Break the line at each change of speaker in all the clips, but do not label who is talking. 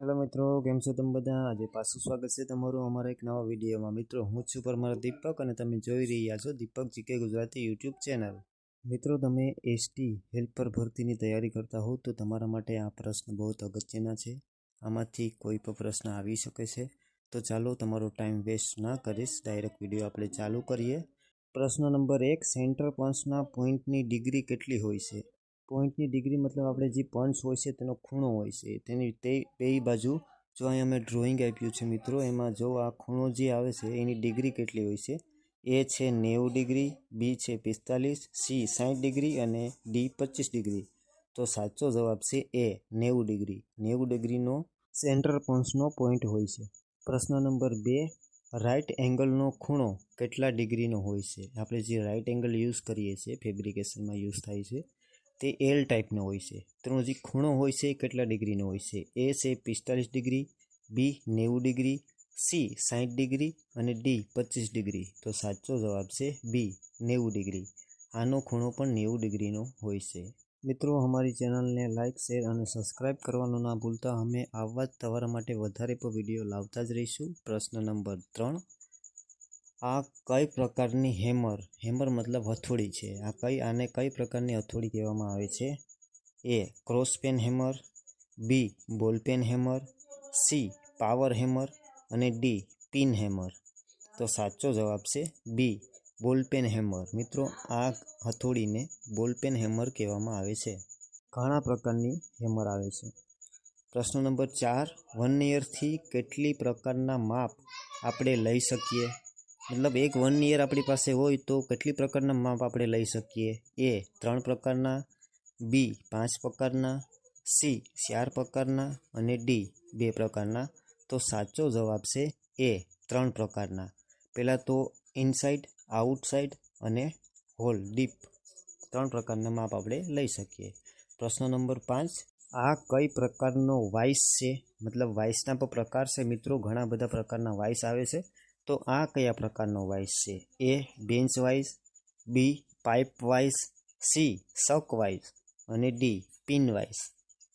Hello મિત્રો, કેમ છો તમે બધા? આજે પાછું સ્વાગત છે તમારું અમારા એક નવા વિડીયોમાં. મિત્રો, હું છું પરમાર દીપક અને તમે જોઈ રહ્યા છો Deepak GK Gujarati YouTube channel. મિત્રો, તમે એસટી હેલ્પર ભરતીની તૈયારી કરતા હો તો તમારા માટે આ પ્રશ્ન બહુ અગત્યના છે. આમાંથી કોઈ પણ પ્રશ્ન આવી શકે છે. તો ચાલો તમારો ટાઈમ વેસ્ટ ના કરીશ. ડાયરેક્ટ વીડિયો આપણે ચાલુ કરીએ. પ્રશ્ન નંબર એક, સેન્ટર પંચના પોઈન્ટની ડિગ્રી કેટલી હોય છે? પોઈન્ટની ડિગ્રી મતલબ આપણે જે પંચ હોય છે તેનો ખૂણો હોય છે. તેની તે, બે બાજુ જો અહીં અમે ડ્રોઈંગ આપ્યું છે મિત્રો, એમાં જો આ ખૂણો જે આવે છે એની ડિગ્રી કેટલી હોય છે? એ છે નેવું ડિગ્રી, બી છે પિસ્તાલીસ, સી સાઠ ડિગ્રી અને ડી પચીસ ડિગ્રી. તો સાચો જવાબ છે એ નેવું ડિગ્રી. નેવું ડિગ્રીનો સેન્ટર પોન્સનો પોઈન્ટ હોય છે. પ્રશ્ન નંબર બે રાઈટ એંગલનો ખૂણો કેટલા ડિગ્રીનો હોય છે? આપણે જે રાઇટ એંગલ યુઝ કરીએ છીએ ફેબ્રિકેશનમાં યુઝ થાય છે તે એલ ટાઈપનો હોય છે. તેનો જે ખૂણો હોય છે એ કેટલા ડિગ્રીનો હોય છે? એ છે પિસ્તાલીસ ડિગ્રી બી નેવું ડિગ્રી સી સાઠ ડિગ્રી અને ડી પચીસ ડિગ્રી. તો સાચો જવાબ છે બી નેવું ડિગ્રી. આનો ખૂણો પણ નેવું ડિગ્રીનો હોય છે. મિત્રો, અમારી ચેનલને લાઇક શેર અને સબસ્ક્રાઇબ કરવાનું ના ભૂલતા. અમે આવા જ તમારા માટે વધારે પણ વીડિયો લાવતા જ રહીશું. પ્રશ્ન નંબર ત્રણ આ કઈ પ્રકારની હેમર? હેમર મતલબ હથોડી છે. આ કઈ, આને કઈ પ્રકારની હથોડી કહેવામાં આવે છે? A, cross pen hammer, B, ball pen hammer, C, power hammer અને ડી, પિન હેમર. તો સાચો જવાબ છે બી બોલપેન હેમર. મિત્રો, આ હથોડીને બોલપેન હેમર કહેવામાં આવે છે. ઘણા પ્રકારની હેમર આવે છે. પ્રશ્ન નંબર ચાર, વન ઇયરથી કેટલી પ્રકારના માપ આપણે લઈ શકીએ? મતલબ એક વન ઇયર આપણી પાસે હોય તો કેટલી પ્રકારના માપ આપણે લઈ શકીએ? એ ત્રણ પ્રકારના બી પાંચ પ્રકારના સી ચાર પ્રકારના અને ડી બે પ્રકારના. તો સાચો જવાબ છે એ ત્રણ પ્રકારના. પહેલાં તો ઇનસાઇડ આઉટસાઇડ અને હોલ ડીપ ત્રણ પ્રકારના માપ આપણે લઈ શકીએ. પ્રશ્ન નંબર પાંચ, આ કઈ પ્રકારનો વાઇસ છે? મતલબ વાઇસના પણ પ્રકાર છે. મિત્રો, ઘણા બધા પ્રકારના વાઇસ આવે છે. તો આ કયા પ્રકારનો વાઇસ છે? A bench vice B pipe vice C શક વાઇસ અને ડી પિન વાઇસ.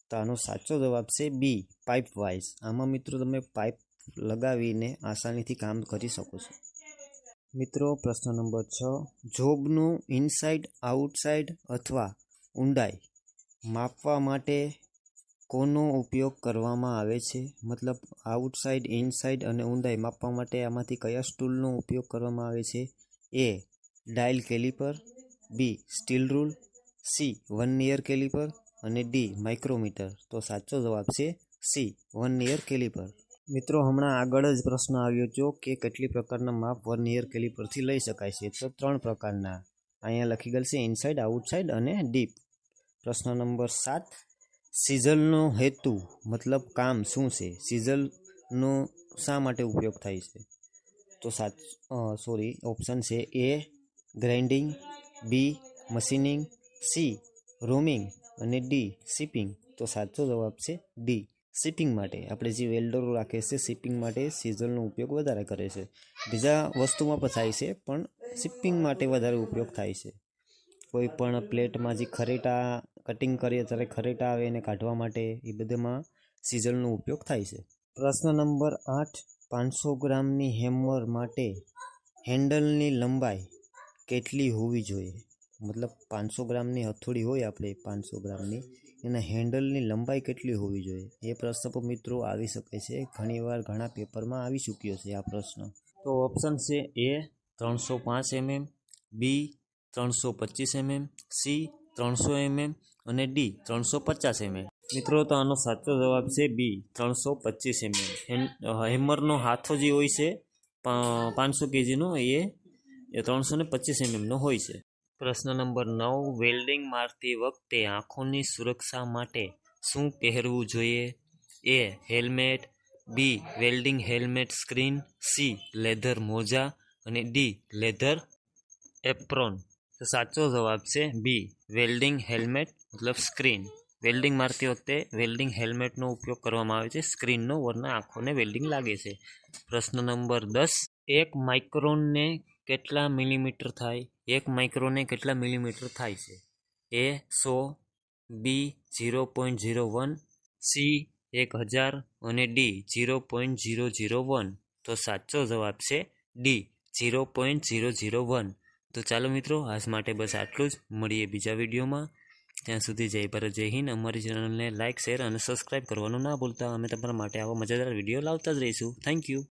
તો આનો સાચો જવાબ છે બી પાઇપ વાઇસ. આમાં મિત્રો તમે પાઇપ લગાવીને આસાનીથી કામ કરી શકો છો. મિત્રો, પ્રશ્ન નંબર છ. જોબનું ઇનસાઇડ, આઉટસાઇડ અથવા ઊંડાઈ માપવા માટે કોનો ઉપયોગ કરવામાં આવે છે? મતલબ આઉટસાઇડ, ઇનસાઇડ અને ઊંડાઈ માપવા માટે આમાંથી કયા સ્ટૂલનો ઉપયોગ કરવામાં આવે છે? A, dial calliper. B, steel rule. C, vernier calliper. અને ડી, માઇક્રોમીટર. તો સાચો જવાબ છે સી, વન ઇયર કેલિપર. મિત્રો, હમણાં આગળ જ પ્રશ્ન આવ્યો છો કે કેટલી પ્રકારના માપ વન ઇયર કેલિપરથી લઈ શકાય છે? તો ત્રણ પ્રકારના. અહીંયા લખી ગયેલ છે ઇનસાઇડ, આઉટસાઇડ અને ડીપ. પ્રશ્ન નંબર સાત સિઝલનો હેતુ, મતલબ કામ શું છે? સિઝલનો શા માટે ઉપયોગ થાય છે? તો સાચ સોરી ઓપ્શન છે A grinding B machining C reaming અને ડી શિપિંગ તો સાચો જવાબ છે ડી શિપિંગ માટે. આપણે જે વેલ્ડરો રાખે છે શિપિંગ માટે સિઝલનો ઉપયોગ વધારે કરે છે. બીજા વસ્તુમાં પણ થાય છે, પણ શિપિંગ માટે વધારે ઉપયોગ થાય છે. કોઈ પણ પ્લેટમાં જે ખરેટા કટિંગ કરીએ ત્યારે ખરેટા આવે એને કાઢવા માટે એ બધામાં સિઝલનો ઉપયોગ થાય છે. પ્રશ્ન નંબર આઠ, પાંચસો ગ્રામની હેમર માટે હેન્ડલની લંબાઈ કેટલી હોવી જોઈએ? મતલબ પાંચસો ગ્રામની હથોડી હોય આપણે પાંચસો ગ્રામની, એના હેન્ડલની લંબાઈ કેટલી હોવી જોઈએ? એ પ્રશ્ન પણ મિત્રો આવી શકે છે. ઘણીવાર ઘણા પેપરમાં આવી ચૂક્યો છે આ પ્રશ્ન. તો ઓપ્શન છે એ ત્રણસો પાંચ એમએમ, બી ત્રણસો પચીસ એમએમ, સી ત્રણસો એમએમ અને ડી ત્રણસો પચાસ એમએમ મિત્રો, તો આનો સાચો જવાબ છે બી ત્રણસો પચીસ એમએમ હેમરનો હાથો જે હોય છે પાંચસો કેજીનો, એ ત્રણસો ને પચીસ એમએમનો હોય છે. પ્રશ્ન નંબર નવ, વેલ્ડિંગ મારતી વખતે આંખોની સુરક્ષા માટે શું પહેરવું જોઈએ? A, helmet B welding helmet screen C leather મોજા, અને ડી લેધર એપ્રોન. સાચો જવાબ છે બી વેલ્ડિંગ હેલ્મેટ મતલબ સ્ક્રીન. વેલ્ડિંગ મારતી વખતે વેલ્ડિંગ હેલ્મેટનો ઉપયોગ કરવામાં આવે છે. સ્ક્રીનનો, વરના આંખોને વેલ્ડિંગ લાગે છે. પ્રશ્ન નંબર દસ. એક માઇક્રોનને કેટલા મિલીમીટર થાય? એક માઇક્રોને કેટલા મિલીમીટર થાય છે? A so, B zero point zero one, C એક હજાર અને D zero point zero zero one. તો સાચો જવાબ છે D, zero point zero zero one. તો ચાલો મિત્રો, આજ માટે બસ આટલું જ. મળીએ બીજા વિડીયોમાં. ત્યાં સુધી જય ભારત, જય હિન્દ. અમારી ચેનલને લાઇક શેર અને સબસ્ક્રાઇબ કરવાનું ના ભૂલતા. અમે તમારા માટે આવા મજાદાર વીડિયો લાવતા જ રહીશું. Thank you